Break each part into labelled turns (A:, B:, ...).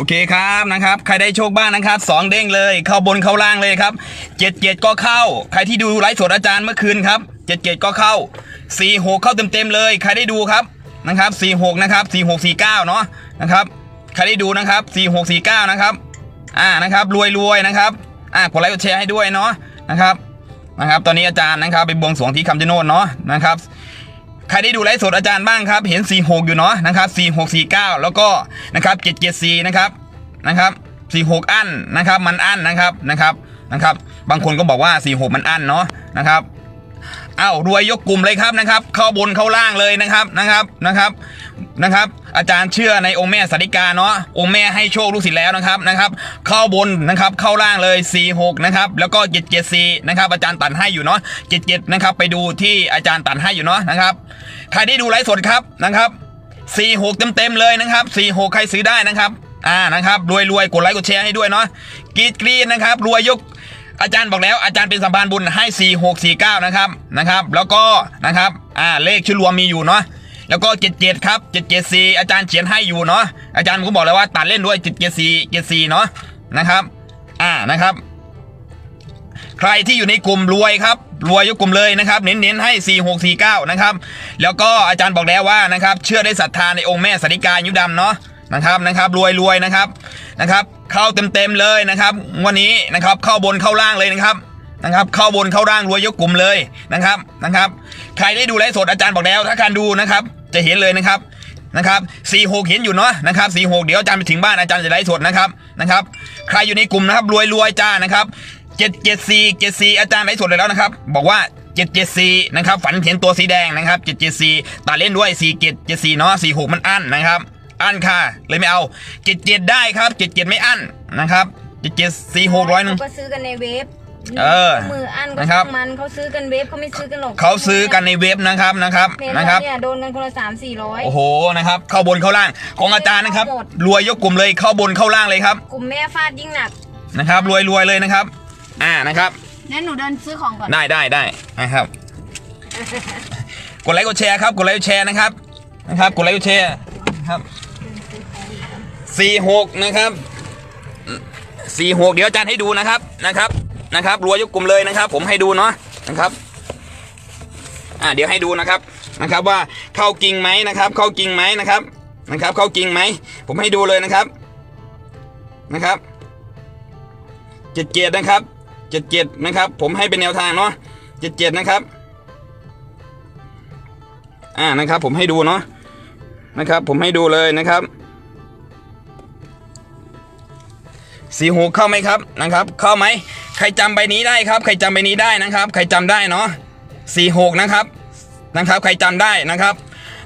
A: โอเคครับนะครับ ใครได้โชคบ้างนะครับสองเด้งเลย เข้าบนเข้าล่างเลยครับเจ็ดเจ็ดก็เข้า ใครที่ดูไลฟ์สดอาจารย์เมื่อคืนครับเจ็ดเจ็ดก็เข้าสี่หกเข้าเต็มเต็มๆเลย ใครได้ดูครับนะครับสี่หกนะครับสี่หกสี่เก้าเนาะนะครับ ใครได้ดูนะครับสี่หกสี่เก้านะครับ อ่านะครับรวยรวยนะครับอ่ากดไลค์กดแชร์ให้ด้วยเนาะนะครับนะครับ ตอนนี้อาจารย์นะครับไปบวงสรวงที่คำชะโนดเนาะนะครับ ใครได้ดูไลฟ์สดอาจารย์บ้างครับ เห็น 46 อยู่เนาะนะครับ4649 แล้วก็นะครับ774นะครับนะครับ46 อั้นนะครับ มันอั้นนะครับนะครับนะครับ บางคนก็บอกว่า 46 มันอั้นเนาะนะครับอ้าวรวยยกกลุ่มเลยครับนะครับ เข้าบนเข้าล่างเลยนะครับนะครับนะครับนะครับ อาจารย์เชื่อในองค์แม่สาริกาเนาะองค์แม่ให้โชคลูกศิษย์แล้วนะครับนะครับเข้าบนนะครับเข้าล่างเลย 46นะครับแล้วก็774นะครับอาจารย์ตัดให้อยู่เนาะ77นะครับไปดูที่อาจารย์ตัดให้อยู่เนาะนะครับใครที่ดูไลฟ์สดครับนะครับ46เต็มเต็มๆเลยนะครับ46ใครซื้อได้นะครับอ่านะครับรวยรวยกดไลค์กดแชร์ให้ด้วยเนาะกรีดกรีดนะครับรวยยกอาจารย์บอกแล้วอาจารย์เป็นสัมพันธ์บุญให้ 4649นะครับนะครับแล้วก็นะครับอ่าเลขชุดรวมมีอยู่เนาะ แล้วก็77ครับ774อาจารย์เขียนให้อยู่เนาะอาจารย์ก็บอกแล้วว่าตัดเล่นด้วย774 74เนาะนะครับอ่านะครับ ใครที่อยู่ในกลุ่มรวยครับรวยยกกลุ่มเลยนะครับเน้นๆให้ 4649นะครับแล้วก็อาจารย์บอกแล้วว่านะครับเชื่อได้ศรัทธาในองค์แม่สาริกายุดำเนาะนะครับนะครับรวยรวยนะครับนะครับ เข้าเต็มๆเลยนะครับ วันนี้นะครับเข้าบนเข้าล่างเลยนะครับนะครับ เข้าบนเข้าล่างรวยยกกลุ่มเลยนะครับนะครับ ใครได้ดูไลฟ์สดอาจารย์บอกแล้ว ถ้าการดูนะครับ จะเห็นเลยนะครับนะครับ46เห็นอยู่เนาะนะครับ46เดี๋ยวอาจารย์ไปถึงบ้านอาจารย์จะไลฟ์สดนะครับนะครับใครอยู่ในกลุ่มนะครับรวยรวยจ้านะครับ774 74อาจารย์ไลฟ์สดเลยแล้วนะครับบอกว่า774นะครับฝันเห็นตัวสีแดงนะครับ774ตัดเล่นด้วย47 74เนาะ46 มันอั้นนะครับอั้นค่ะ เลยไม่เอา77ได้ครับ77ไม่อั้นนะครับ77 46ร้อยหนึง
B: ก็ซื้อกันในเว็บ
A: เออ
B: มืออันก็
A: นะครับ
B: ช่างมันเขาซื้อกันเว็บเขาไม่ซื้อกันหรอก
A: เขาซื้อกันในเว็บนะครับนะครับ
B: เห็น
A: นะ
B: ไห
A: ค
B: ม
A: รับ
B: เนี่ยโดนกันคนละสามสี่ร้อย
A: โอ้โหนะครับ เข้าบนเข้าล่างของอาจารย์นะครับ
B: หมด
A: รวยยกกลุ่มเลยเข้าบนเข้าล่างเลยครับ
B: กลุ่มแม่ฟาดยิ่งหนัก
A: นะครับ รวยรวยเลยนะครับ อ่านะครับ
B: งั้นหนูเดินซื้อของก่อน
A: ได้ได้ได้นะครับ กดไลค์กดแชร์ครับกดไลค์กดแชร์นะครับนะครับกดไลค์กดแชร์นะครับสี่หกนะครับสี่หกเดี๋ยวอาจารย์ให้ดูนะครับนะครับ นะครับรัวยยกกลุ่มเลยนะครับ ผมให้ดูเนาะนะครับอ่าเดี๋ยวให้ดูนะครับนะครับว่าเข้ากิ่งไหมนะครับ เข้ากิ่งไหมนะครับนะครับ เข้ากิ่งไหมผมให้ดูเลยนะครับนะครับเจ็ดเจ็ดนะครับเจ็ดเจ็ดนะครับ ผมให้เป็นแนวทางเนาะเจ็ดเจ็ดนะครับอ่านะครับ ผมให้ดูเนาะนะครับ ผมให้ดูเลยนะครับสี่หกเข้าไหมครับนะครับ เข้าไหม ใครจำใบนี้ได้ครับ ใครจำใบนี้ได้นะครับ ใครจำได้เนาะสี่หกนะครับนะครับ ใครจำได้นะครับ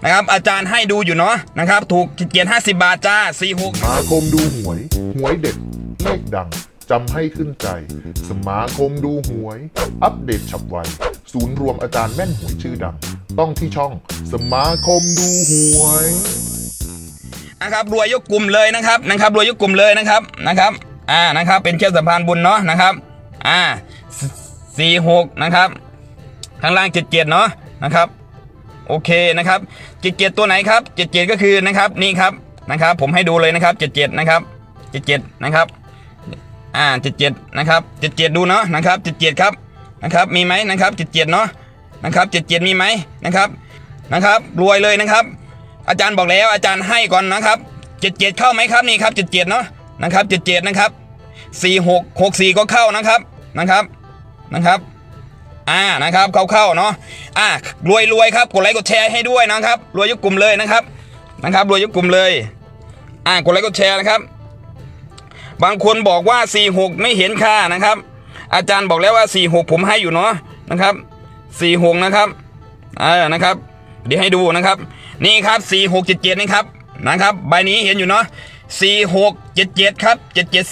A: นะครับ อาจารย์ให้ดูอยู่เนาะนะครับ ถูกเกียรห้าสิบาทจ้าสี่หก
C: สมาคมดูหวย หวยเด็ดเลขดังจำให้ขึ้นใจ สมาคมดูหวย อัปเดตฉับไว ศูนย์รวมอาจารย์แม่นหวยชื่อดัง ต้องที่ช่อง สมาคมดูหวย
A: นะครับรวยยกกลุ่มเลยนะครับนะครับรวยยกกลุ่มเลยนะครับนะครับ อ่านะครับ เป็นเชือกสัมพันธ์บุญเนาะนะครับ อ่าสี่หกนะครับ ข้างล่างเจ็ดเจ็ดเนาะนะครับ โอเคนะครับเจ็ดเจ็ดตัวไหนครับเจ็ดเจ็ดก็คือนะครับนี่ครับนะครับ ผมให้ดูเลยนะครับเจ็ดเจ็ดนะครับเจ็ดเจ็ดนะครับอ่าเจ็ดเจ็ดนะครับเจ็ดเจ็ดดูเนาะนะครับเจ็ดเจ็ดครับนะครับมีไหมนะครับเจ็ดเจ็ดเนาะนะครับเจ็ดเจ็ดมีไหมนะครับนะครับ รวยเลยนะครับ อาจารย์บอกแล้วอาจารย์ให้ก่อนนะครับเจ็ดเจ็ดเข้าไหมครับนี่ครับเจ็ดเจ็ดเนาะนะครับเจ็ดเจ็ดนะครับสี่หกหกสี่ก็เข้านะครับ นะครับนะครับอ่านะครับเข้าเข้าๆเนาะอ่ารวยรวยครับกดไลค์กดแชร์ให้ด้วยนะครับ รวยยกกลุ่มเลยนะครับนะครับรวยยกกลุ่มเลย อ่ากดไลค์กดแชร์นะครับ บางคนบอกว่า 46 ไม่เห็นค่านะครับ อาจารย์บอกแล้วว่า 46 ผมให้อยู่เนาะนะครับ46นะครับเออนะครับ เดี๋ยวให้ดูนะครับ นี่ครับ 4677นะครับนะครับใบนี้เห็นอยู่เนาะ4677 ครับ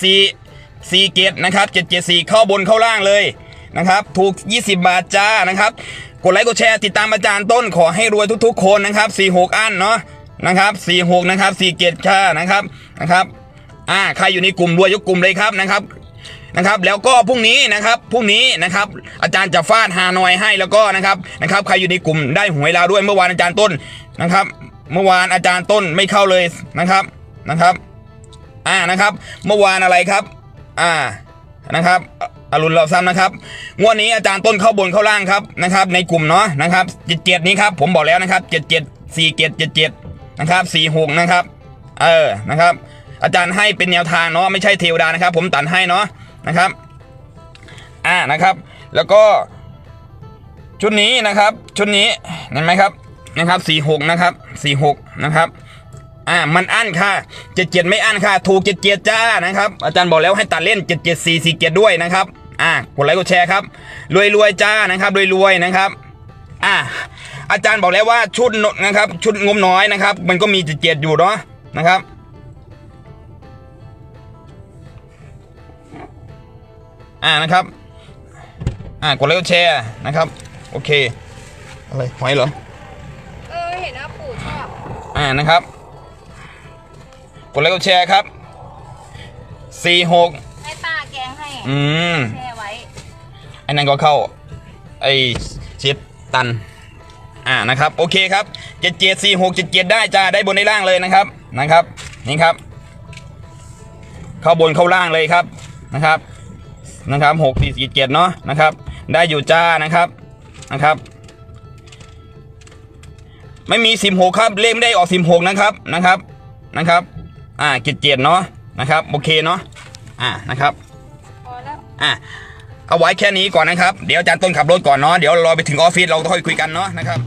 A: 774 สี่เกตนะครับเจ็ดเจ็ดสี่เข้าบนเข้าล่างเลยนะครับถูก 20 บาทจ้านะครับ กดไลค์กดแชร์ติดตามอาจารย์ต้นขอให้รวยทุกๆ คนนะครับ46 อันเนาะนะครับ46นะครับ4เกตค่ะนะครับนะครับอ่าใครอยู่ในกลุ่มรวยยกกลุ่มเลยครับนะครับนะครับ แล้วก็พรุ่งนี้นะครับพรุ่งนี้นะครับ อาจารย์จะฟาดฮานอยให้แล้วก็นะครับนะครับใครอยู่ในกลุ่มได้หวยลาวด้วยเมื่อวานอาจารย์ต้นนะครับ เมื่อวานอาจารย์ต้นไม่เข้าเลยนะครับนะครับ อ่านะครับ เมื่อวานอะไรครับ อ่านะครับอรุณเราซ้ำนะครับ งวดนี้อาจารย์ต้นเข้าบนเข้าล่างครับนะครับ ในกลุ่มเนาะนะครับเจ็ดเจ็ดนี้ครับผมบอกแล้วนะครับเจ็ดเจ็ดสี่เจ็ดเจ็ดเจ็ดนะครับสี่หกนะครับเออนะครับ อาจารย์ให้เป็นแนวทางเนาะไม่ใช่เทวดานะครับ ผมตัดให้เนาะนะครับ อ่านะครับ แล้วก็ ชุดนี้นะครับ ชุดนี้เห็นไหมครับนะครับสี่หกนะครับสี่หกนะครับ อ่ามันอั้นค่ะเจ็ดเจ็ดไม่อั้นค่ะ ถูกเจ็ดเจ็ดจ้านะครับ อาจารย์บอกแล้วให้ตัดเล่นเจ็ดเจ็ดสี่สี่เจ็ดด้วยนะครับ อ่ากดไลค์กดแชร์ครับรวยรวยๆจ้านะครับรวยรวยๆนะครับ อ่าอาจารย์บอกแล้วว่าชุดนนะครับ ชุดงบน้อยนะครับ มันก็มีเจ็ดเจ็ดอยู่เนาะนะครับอ่านะครับ อ่ากดไลค์กดแชร์นะครับ โอเค อะไรหอยเหรอ
B: เออ เห็นว่าปู่ชอบ
A: อ่านะครับ กดไลค์กดแชร์ครับสี่หก
B: ให้ป้าแกงให้
A: อืม
B: แช่ไว้
A: ไอ้นั่นก็เข้า ไอ้ชิดตัน อ่านะครับ โอเคครับเจ็ดเจ็ดสี่หกเจ็ดเจ็ดได้จ้าได้บนได้ล่างเลยนะครับนะครับ นี่ครับ เข้าบนเข้าล่างเลยครับนะครับนะครับหกสี่สี่เจ็ดเนาะนะครับ ได้อยู่จ้านะครับนะครับ ไม่มีสิบหกครับเลขไม่ได้ออกสิบหกนะครับนะครับนะครับ อ่าเจ็ดเจ็ดเนาะนะครับโอเคเนาะอ่านะครับ
B: พอแล้ว
A: อะเอาไว้แค่นี้ก่อนนะครับ เดี๋ยวอาจารย์ต้นขับรถก่อนเนาะเดี๋ยวรอไปถึงออฟฟิศเราค่อยคุยกันเนาะนะครับ